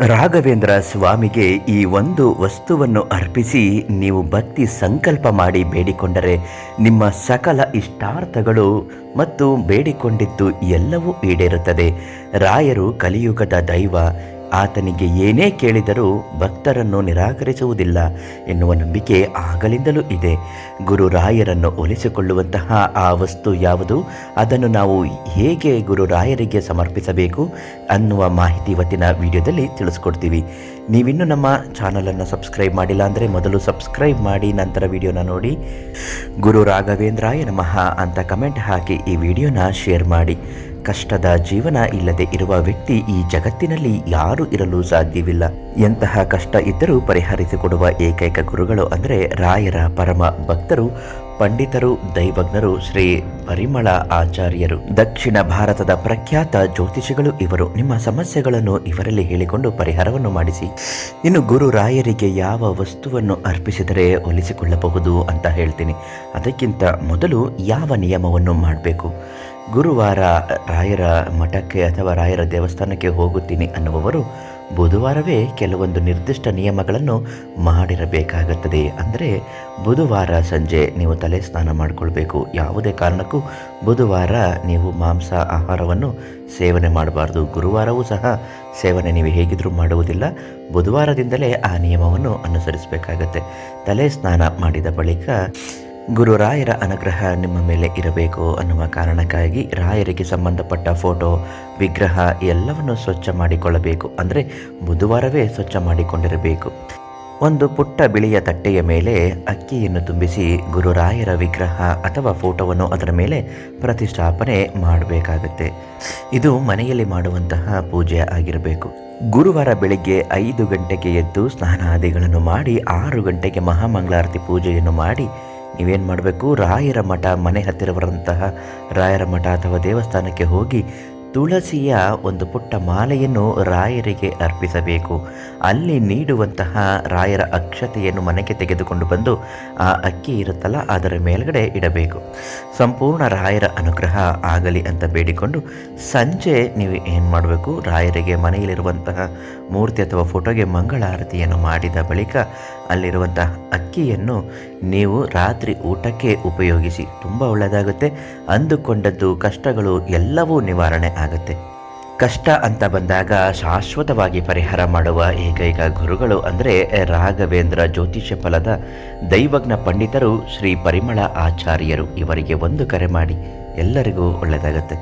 ರಾಘವೇಂದ್ರ ಸ್ವಾಮಿಗೆ ಈ ಒಂದು ವಸ್ತುವನ್ನು ಅರ್ಪಿಸಿ ನೀವು ಭಕ್ತಿ ಸಂಕಲ್ಪ ಮಾಡಿ ಬೇಡಿಕೊಂಡರೆ ನಿಮ್ಮ ಸಕಲ ಇಷ್ಟಾರ್ಥಗಳು ಮತ್ತು ಬೇಡಿಕೊಂಡಿದ್ದು ಎಲ್ಲವೂ ಈಡೇರುತ್ತದೆ. ರಾಯರು ಕಲಿಯುಗದ ದೈವ ಆತನಿಗೆ ಏನೇ ಕೇಳಿದರೂ ಭಕ್ತರನ್ನು ನಿರಾಕರಿಸುವುದಿಲ್ಲ ಎನ್ನುವ ನಂಬಿಕೆ ಆಗಲಿಂದಲೂ ಇದೆ. ಗುರುರಾಯರನ್ನು ಒಲಿಸಿಕೊಳ್ಳುವಂತಹ ಆ ವಸ್ತು ಯಾವುದು? ಅದನ್ನು ನಾವು ಹೇಗೆ ಗುರುರಾಯರಿಗೆ ಸಮರ್ಪಿಸಬೇಕು ಅನ್ನುವ ಮಾಹಿತಿ ಇವತ್ತಿನ ವಿಡಿಯೋದಲ್ಲಿ ತಿಳಿಸ್ಕೊಡ್ತೀವಿ. ನೀವಿನ್ನೂ ನಮ್ಮ ಚಾನಲನ್ನು ಸಬ್ಸ್ಕ್ರೈಬ್ ಮಾಡಿಲ್ಲ ಅಂದರೆ ಮೊದಲು ಸಬ್ಸ್ಕ್ರೈಬ್ ಮಾಡಿ, ನಂತರ ವಿಡಿಯೋನ ನೋಡಿ. ಗುರು ರಾಘವೇಂದ್ರಾಯ ನಮಃ ಅಂತ ಕಮೆಂಟ್ ಹಾಕಿ ಈ ವಿಡಿಯೋನ ಶೇರ್ ಮಾಡಿ. ಕಷ್ಟದ ಜೀವನ ಇಲ್ಲದೆ ಇರುವ ವ್ಯಕ್ತಿ ಈ ಜಗತ್ತಿನಲ್ಲಿ ಯಾರು ಇರಲು ಸಾಧ್ಯವಿಲ್ಲ. ಎಂತಹ ಕಷ್ಟ ಇದ್ದರೂ ಪರಿಹರಿಸಿಕೊಡುವ ಏಕೈಕ ಗುರುಗಳು ಅಂದರೆ ರಾಯರ ಪರಮ ಭಕ್ತರು, ಪಂಡಿತರು, ದೈವಜ್ಞರು ಶ್ರೀ ಪರಿಮಳ ಆಚಾರ್ಯರು. ದಕ್ಷಿಣ ಭಾರತದ ಪ್ರಖ್ಯಾತ ಜ್ಯೋತಿಷಿಗಳು ಇವರು. ನಿಮ್ಮ ಸಮಸ್ಯೆಗಳನ್ನು ಇವರಲ್ಲಿ ಹೇಳಿಕೊಂಡು ಪರಿಹಾರವನ್ನು ಮಾಡಿಸಿ. ಇನ್ನು ಗುರು ರಾಯರಿಗೆ ಯಾವ ವಸ್ತುವನ್ನು ಅರ್ಪಿಸಿದರೆ ಒಲಿಸಿಕೊಳ್ಳಬಹುದು ಅಂತ ಹೇಳ್ತೀನಿ. ಅದಕ್ಕಿಂತ ಮೊದಲು ಯಾವ ನಿಯಮವನ್ನು ಮಾಡಬೇಕು? ಗುರುವಾರ ರಾಯರ ಮಠಕ್ಕೆ ಅಥವಾ ರಾಯರ ದೇವಸ್ಥಾನಕ್ಕೆ ಹೋಗುತ್ತೀನಿ ಅನ್ನುವವರು ಬುಧವಾರವೇ ಕೆಲವೊಂದು ನಿರ್ದಿಷ್ಟ ನಿಯಮಗಳನ್ನು ಮಾಡಿರಬೇಕಾಗುತ್ತದೆ. ಅಂದರೆ ಬುಧವಾರ ಸಂಜೆ ನೀವು ತಲೆ ಸ್ನಾನ ಮಾಡಿಕೊಳ್ಬೇಕು. ಯಾವುದೇ ಕಾರಣಕ್ಕೂ ಬುಧವಾರ ನೀವು ಮಾಂಸ ಆಹಾರವನ್ನು ಸೇವನೆ ಮಾಡಬಾರ್ದು. ಗುರುವಾರವೂ ಸಹ ಸೇವನೆ ನೀವು ಹೇಗಿದ್ರೂ ಮಾಡುವುದಿಲ್ಲ. ಬುಧವಾರದಿಂದಲೇ ಆ ನಿಯಮವನ್ನು ಅನುಸರಿಸಬೇಕಾಗತ್ತೆ. ತಲೆ ಸ್ನಾನ ಮಾಡಿದ ಬಳಿಕ ಗುರು ರಾಯರ ಅನುಗ್ರಹ ನಿಮ್ಮ ಮೇಲೆ ಇರಬೇಕು ಅನ್ನುವ ಕಾರಣಕ್ಕಾಗಿ ರಾಯರಿಗೆ ಸಂಬಂಧಪಟ್ಟ ಫೋಟೋ, ವಿಗ್ರಹ ಎಲ್ಲವನ್ನು ಸ್ವಚ್ಛ ಮಾಡಿಕೊಳ್ಳಬೇಕು. ಅಂದರೆ ಬುಧವಾರವೇ ಸ್ವಚ್ಛ ಮಾಡಿಕೊಂಡಿರಬೇಕು. ಒಂದು ಪುಟ್ಟ ಬಿಳಿಯ ತಟ್ಟೆಯ ಮೇಲೆ ಅಕ್ಕಿಯನ್ನು ತುಂಬಿಸಿ ಗುರುರಾಯರ ವಿಗ್ರಹ ಅಥವಾ ಫೋಟೋವನ್ನು ಅದರ ಮೇಲೆ ಪ್ರತಿಷ್ಠಾಪನೆ ಮಾಡಬೇಕಾಗುತ್ತೆ. ಇದು ಮನೆಯಲ್ಲಿ ಮಾಡುವಂತಹ ಪೂಜೆ ಆಗಿರಬೇಕು. ಗುರುವಾರ ಬೆಳಿಗ್ಗೆ ಐದು ಗಂಟೆಗೆ ಎದ್ದು ಸ್ನಾನಾದಿಗಳನ್ನು ಮಾಡಿ, ಆರು ಗಂಟೆಗೆ ಮಹಾಮಂಗಳಾರತಿ ಪೂಜೆಯನ್ನು ಮಾಡಿ ನೀವೇನು ಮಾಡಬೇಕು? ರಾಯರ ಮಠ ಮನೆ ಹತ್ತಿರವರಂತಹ ರಾಯರ ಮಠ ಅಥವಾ ದೇವಸ್ಥಾನಕ್ಕೆ ಹೋಗಿ ತುಳಸಿಯ ಒಂದು ಪುಟ್ಟ ಮಾಲೆಯನ್ನು ರಾಯರಿಗೆ ಅರ್ಪಿಸಬೇಕು. ಅಲ್ಲಿ ನೀಡುವಂತಹ ರಾಯರ ಅಕ್ಷತೆಯನ್ನು ಮನೆಗೆ ತೆಗೆದುಕೊಂಡು ಬಂದು ಆ ಅಕ್ಕಿ ಇರುತ್ತಲ್ಲ, ಅದರ ಮೇಲ್ಗಡೆ ಇಡಬೇಕು. ಸಂಪೂರ್ಣ ರಾಯರ ಅನುಗ್ರಹ ಆಗಲಿ ಅಂತ ಬೇಡಿಕೊಂಡು ಸಂಜೆ ನೀವು ಏನು ಮಾಡಬೇಕು? ರಾಯರಿಗೆ ಮನೆಯಲ್ಲಿರುವಂತಹ ಮೂರ್ತಿ ಅಥವಾ ಫೋಟೋಗೆ ಮಂಗಳಾರತಿಯನ್ನು ಮಾಡಿದ ಬಳಿಕ ಅಲ್ಲಿರುವಂತಹ ಅಕ್ಕಿಯನ್ನು ನೀವು ರಾತ್ರಿ ಊಟಕ್ಕೆ ಉಪಯೋಗಿಸಿ, ತುಂಬ ಒಳ್ಳೆಯದಾಗುತ್ತೆ. ಅಂದುಕೊಂಡದ್ದು, ಕಷ್ಟಗಳು ಎಲ್ಲವೂ ನಿವಾರಣೆ ಆಗುತ್ತೆ. ಕಷ್ಟ ಅಂತ ಬಂದಾಗ ಶಾಶ್ವತವಾಗಿ ಪರಿಹಾರ ಮಾಡುವ ಏಕೈಕ ಗುರುಗಳು ಅಂದರೆ ರಾಘವೇಂದ್ರ ಜ್ಯೋತಿಷ್ಯ ಫಲದ ದೈವಜ್ಞ ಪಂಡಿತರು ಶ್ರೀ ಪರಿಮಳ ಆಚಾರ್ಯರು. ಇವರಿಗೆ ಒಂದು ಕರೆ ಮಾಡಿ. ಎಲ್ಲರಿಗೂ ಒಳ್ಳೆಯದಾಗುತ್ತೆ.